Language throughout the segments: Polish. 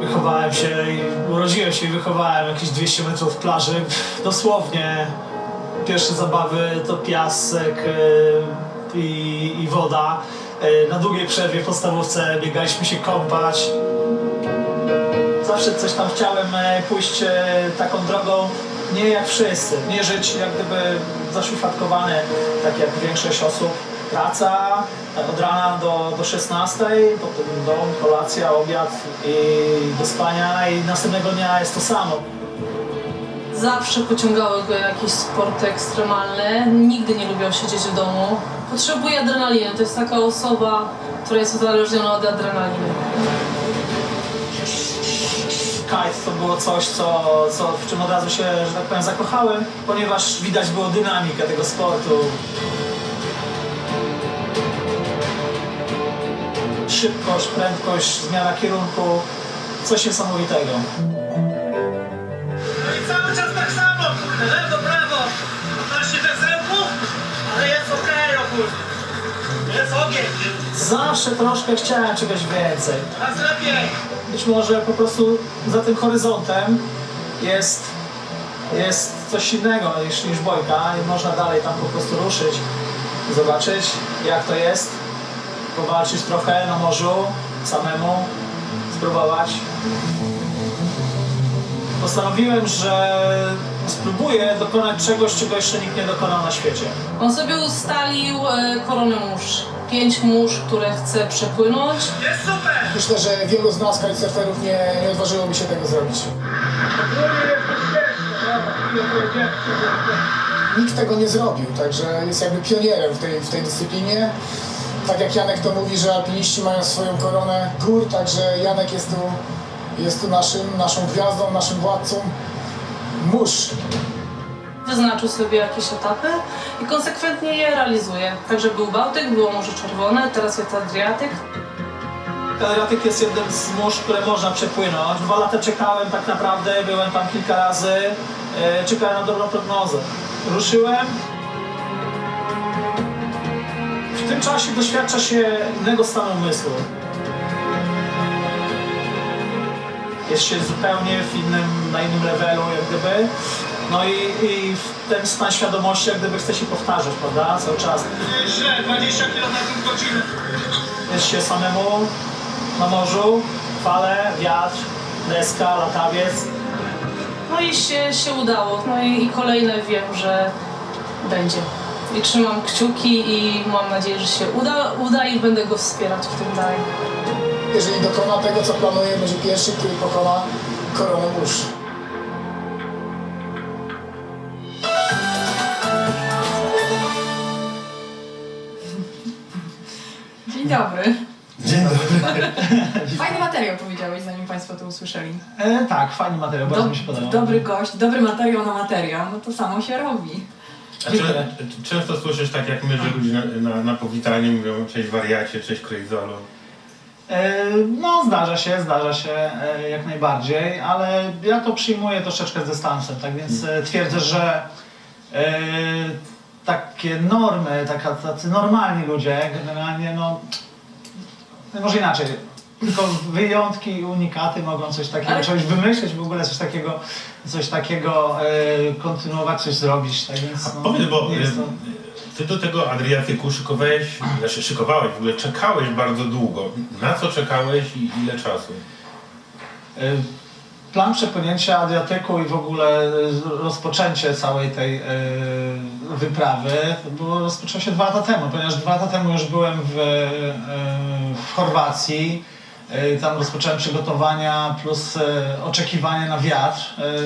Wychowałem się i urodziłem się i wychowałem jakieś 200 metrów plaży. Dosłownie pierwsze zabawy to piasek e, i, i woda. E, Na długiej przerwie w podstawówce biegaliśmy się kąpać. Zawsze coś tam chciałem e, pójść e, taką drogą, nie jak wszyscy, nie żyć jak gdyby zaszufladkowany, tak jak większość osób. Praca e, od rana do, do 16, potem dom, kolacja, obiad i do spania i następnego dnia jest to samo. Zawsze pociągały go jakieś sporty ekstremalne. Nigdy nie lubiał siedzieć w domu. Potrzebuje adrenaliny. To jest taka osoba, która jest uzależniona od adrenaliny. Kite to było coś, co, co, w czym od razu się, że tak powiem, zakochałem, ponieważ widać było dynamikę tego sportu. Szybkość, prędkość, zmiana kierunku, coś niesamowitego. No i cały czas tak samo, kurde, lewo, prawo. 15 wezrełków, ale jest okej, okay. Jest ogień. Zawsze troszkę chciałem czegoś więcej. Teraz lepiej. Być może po prostu za tym horyzontem jest, jest coś innego niż, niż bojka i można dalej tam po prostu ruszyć, zobaczyć jak to jest, powalczyć trochę na morzu samemu, spróbować. Postanowiłem, że spróbuję dokonać czegoś, czego jeszcze nikt nie dokonał na świecie. On sobie ustalił e, koronę mórz. Pięć mórz, które chce przepłynąć. Jest super. Myślę, że wielu z nas kitesurferów nie, nie odważyłoby się tego zrobić. Nikt tego nie zrobił, także jest jakby pionierem w tej, w tej dyscyplinie. Tak jak Janek to mówi, że alpiniści mają swoją koronę gór, także Janek jest tu, jest tu naszym, naszą gwiazdą, naszym władcą. Mórz. Wyznaczył sobie jakieś etapy i konsekwentnie je realizuje. Także był Bałtyk, było Morze Czerwone, teraz jest Adriatyk. Adriatyk jest jednym z mórz, które można przepłynąć. Dwa lata czekałem tak naprawdę, byłem tam kilka razy, e, czekałem na dobrą prognozę. Ruszyłem. W tym czasie doświadcza się innego stanu umysłu. Jest się zupełnie w innym, na innym levelu, jak gdyby. No i, i w ten stan świadomości, jak gdyby chce się powtarzać, prawda, cały czas. Źle, 20 km w godzinę. Jest się samemu na morzu, fale, wiatr, deska, latawiec. No i się, się udało. No i, i kolejne wiem, że będzie. I trzymam kciuki i mam nadzieję, że się uda, uda i będę go wspierać w tym dalej. Jeżeli dokona tego, co planuje, będzie pierwszy, który pokona koronę mórz. Dzień dobry. Dzień dobry. Fajny materiał powiedziałeś, zanim Państwo to usłyszeli. E, tak, fajny materiał, bardzo mi się podobał. dobry gość, dobry materiał na materiał, no to samo się robi. A czy, często słyszysz tak jak my, że ludzie na, na, na powitanie mówią cześć wariacie, cześć krejzolu. E, no, zdarza się, zdarza się e, jak najbardziej, ale ja to przyjmuję troszeczkę z dystansem, tak więc e, twierdzę, że e, takie normy, taka, tacy normalni ludzie generalnie, no, no może inaczej, tylko wyjątki i unikaty mogą coś takiego, Ale- czegoś wymyśleć, w ogóle coś takiego, coś takiego e, kontynuować, coś zrobić, tak więc no, powiedz, bo jest to... ty do tego Adriatyku szykowałeś, znaczy szykowałeś, w ogóle czekałeś bardzo długo. Na co czekałeś i ile czasu? Y, Plan przepłynięcia Adriatyku i w ogóle y, rozpoczęcie całej tej y, wyprawy było, rozpoczęło się dwa lata temu, ponieważ dwa lata temu już byłem w, y, w Chorwacji. Tam rozpocząłem przygotowania plus oczekiwanie na wiatr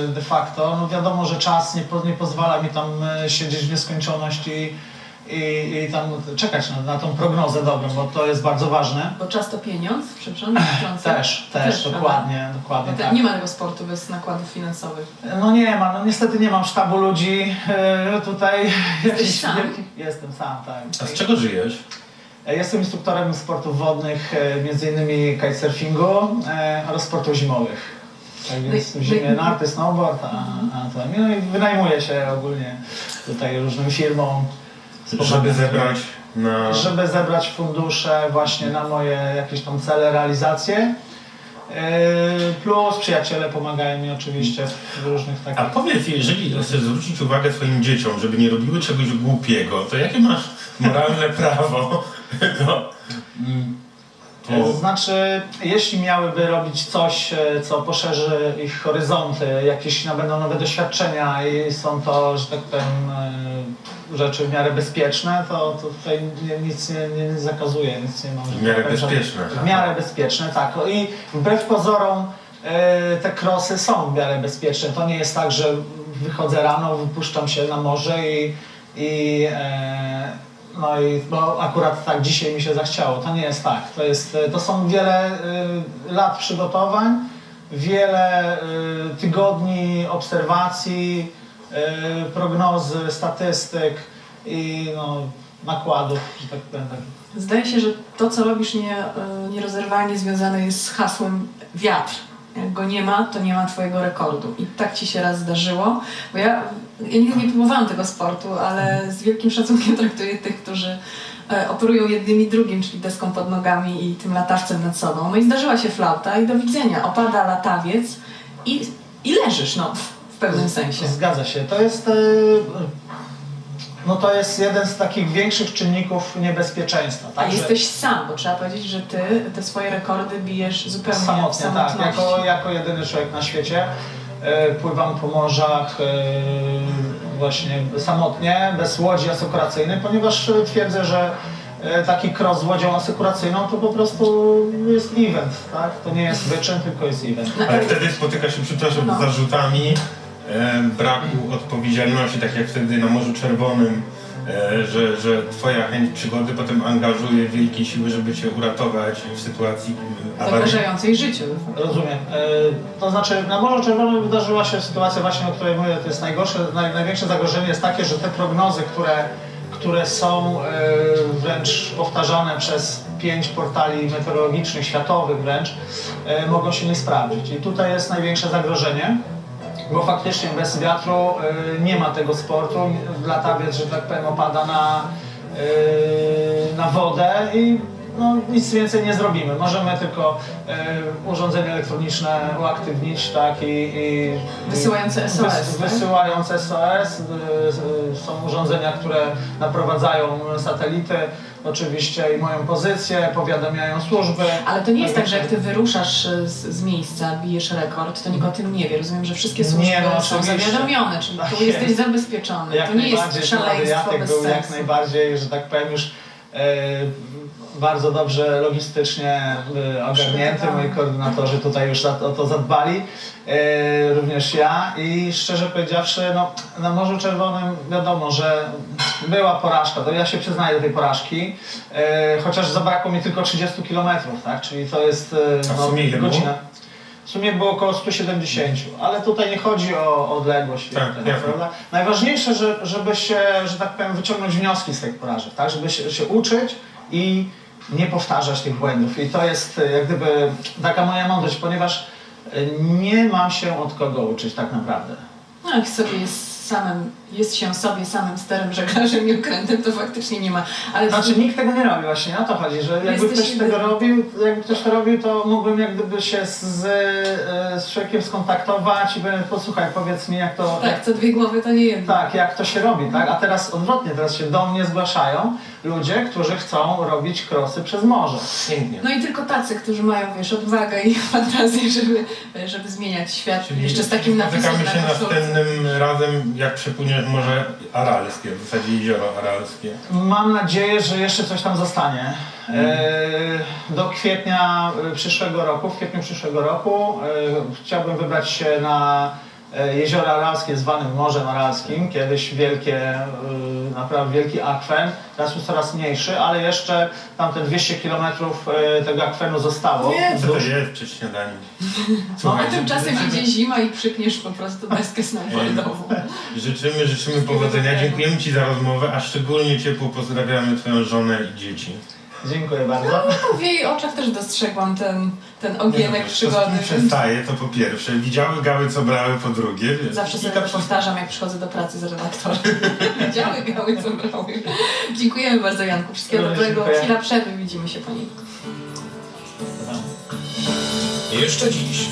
de facto. No wiadomo, że czas nie, nie pozwala mi tam siedzieć w nieskończoność i, i, tam czekać na, na tą prognozę dobrą, bo to jest bardzo ważne. Bo czas to pieniądz, przepraszam. Też, też, prawda? dokładnie, dokładnie Bo te- tak. Nie ma tego sportu bez nakładów finansowych. No nie ma, no niestety nie mam sztabu ludzi e, tutaj. jakichś sam? wielkich- Jestem sam, tak. A z czego żyjesz? E, Jestem instruktorem sportów wodnych, e, między innymi kitesurfingu e, oraz sportów zimowych. Tak więc No w i- zimie no i- narty, snowboard, a, a to, no i wynajmuję się ogólnie tutaj różnym firmom. Żeby zebrać na... żeby zebrać fundusze właśnie na moje jakieś tam cele, realizacje. Yy, Plus przyjaciele pomagają mi oczywiście w różnych A takich... powiedz, jeżeli chcesz zwrócić uwagę swoim dzieciom, żeby nie robiły czegoś głupiego, to jakie masz moralne prawo do... To znaczy, jeśli miałyby robić coś, e, co poszerzy ich horyzonty, jakieś nabędą nowe doświadczenia i są to, że tak powiem, e, rzeczy w miarę bezpieczne, to, to tutaj nie, nic nie, nie zakazuje, nic nie że W miarę tak bezpieczne. W miarę bezpieczne, tak. I wbrew pozorom e, te krosy są w miarę bezpieczne. To nie jest tak, że wychodzę rano, wypuszczam się na morze i, i e, no i bo akurat tak dzisiaj mi się zachciało. To nie jest tak. To, jest, to są wiele e, lat przygotowań, wiele e, tygodni obserwacji, e, prognozy, statystyk i no, nakładów, że tak powiem. Tak. Zdaje się, że to, co robisz, nie, e, nierozerwalnie związane jest z hasłem wiatr. Jak go nie ma, to nie ma twojego rekordu. I tak ci się raz zdarzyło. Bo ja, ja nigdy nie próbowałam tego sportu, ale z wielkim szacunkiem traktuję tych, którzy e, operują jednym i drugim, czyli deską pod nogami i tym latawcem nad sobą. No i zdarzyła się flauta i do widzenia. Opada latawiec i, i leżysz, no, w pewnym sensie. Zgadza się. To jest, e, no to jest jeden z takich większych czynników niebezpieczeństwa. A Także jesteś sam, bo trzeba powiedzieć, że ty te swoje rekordy bijesz zupełnie samotnie, tak. Jako, jako jedyny człowiek na świecie e, pływam po morzach e, właśnie samotnie, bez łodzi asekuracyjnej, ponieważ twierdzę, że e, taki cross z łodzią asekuracyjną to po prostu jest event, tak? To nie jest wyczyn, tylko jest event. Ale wtedy spotyka się, przepraszam, No. z zarzutami braku odpowiedzialności, tak jak wtedy na Morzu Czerwonym, e, że, że twoja chęć przygody potem angażuje wielkie siły, żeby cię uratować w sytuacji e, zagrażającej życiu. Rozumiem. E, To znaczy, na Morzu Czerwonym wydarzyła się sytuacja właśnie, o której mówię, to jest najgorsze, naj, największe zagrożenie jest takie, że te prognozy, które, które są e, wręcz powtarzane przez pięć portali meteorologicznych, światowych wręcz, e, mogą się nie sprawdzić. I tutaj jest największe zagrożenie. Bo faktycznie bez wiatru e, nie ma tego sportu. Latawiec, że tak powiem, opada na, e, na wodę i no, nic więcej nie zrobimy. Możemy tylko e, urządzenia elektroniczne uaktywnić, tak, i, i Wysyłające SOS, Wys, tak? wysyłając SOS. y, y, Są urządzenia, które naprowadzają satelity, oczywiście i moją pozycję, powiadamiają służby. Ale to nie jest tak, że jak ty wyruszasz e, z, z miejsca, bijesz rekord, to nikt o tym nie wie. Rozumiem, że wszystkie służby Nie, no są oczywiście. zawiadomione, czyli Tak tu jesteś jest. zabezpieczony. Jak to nie jest szaleństwo bez był sensu. jak najbardziej, że tak powiem już e, bardzo dobrze logistycznie e, ogarnięty. Moi koordynatorzy tutaj już za, o to zadbali, również ja i szczerze powiedziawszy, no, na Morzu Czerwonym wiadomo, że była porażka, to ja się przyznaję do tej porażki, e, chociaż zabrakło mi tylko 30 km, tak? czyli to jest e, A w sumie ile było? godzina. W sumie było około 170, ale tutaj nie chodzi o odległość. Tak, tak, jasne. prawda? Najważniejsze, że, żeby się, że tak powiem, wyciągnąć wnioski z tych porażek, tak? żeby się, się uczyć i nie powtarzać tych błędów. I to jest e, jak gdyby taka moja mądrość, ponieważ e, nie mam się od kogo uczyć tak naprawdę. No jak sobie jest samym, jest się sobie samym sterem, żeglarzem i okrętem, to faktycznie nie ma. Ale Znaczy nikt tego nie robi właśnie, na to chodzi, że jakby ktoś tego robił, jakby ktoś to robił, to mógłbym jak gdyby się z, e, z człowiekiem skontaktować i bym, posłuchaj, powiedz mi jak to, jak tak, co dwie głowy to nie jedno. Tak, jak to się robi, tak? A teraz odwrotnie, teraz się do mnie zgłaszają ludzie, którzy chcą robić krosy przez morze. Pięknie. No i tylko tacy, którzy mają, wiesz, odwagę i fantazję, żeby, żeby zmieniać świat Czyli jeszcze z takim napisem się na koszulce. następnym razem, jak przepłyniesz Morze Aralskie, w zasadzie Jezioro Aralskie. Mam nadzieję, że jeszcze coś tam zostanie. E, do kwietnia przyszłego roku, w kwietniu przyszłego roku e, chciałbym wybrać się na e, jezioro Aralskie zwanym Morzem Aralskim. Kiedyś wielkie, e, naprawdę wielki akwen, teraz już coraz mniejszy, ale jeszcze tamte 200 km tego akwenu zostało. Nie, Co to jest przed śniadaniem? No, a tymczasem idzie zima i przykniesz po prostu deskę snowboardową. Życzymy, życzymy powodzenia. Dziękujemy Ci za rozmowę, a szczególnie ciepło pozdrawiamy Twoją żonę i dzieci. Dziękuję bardzo. No, w jej oczach też dostrzegłam ten, ten ogienek To z przygody. przestaje, to po pierwsze. Widziały gały, co brały po drugie. wiesz. Zawsze sobie to powtarzam, jak przychodzę do pracy z redaktorem. Działy gały, co brały. Dziękujemy bardzo Janku. Wszystkiego dobrego. Chwila przerwy, widzimy się po niej. Jeszcze dziś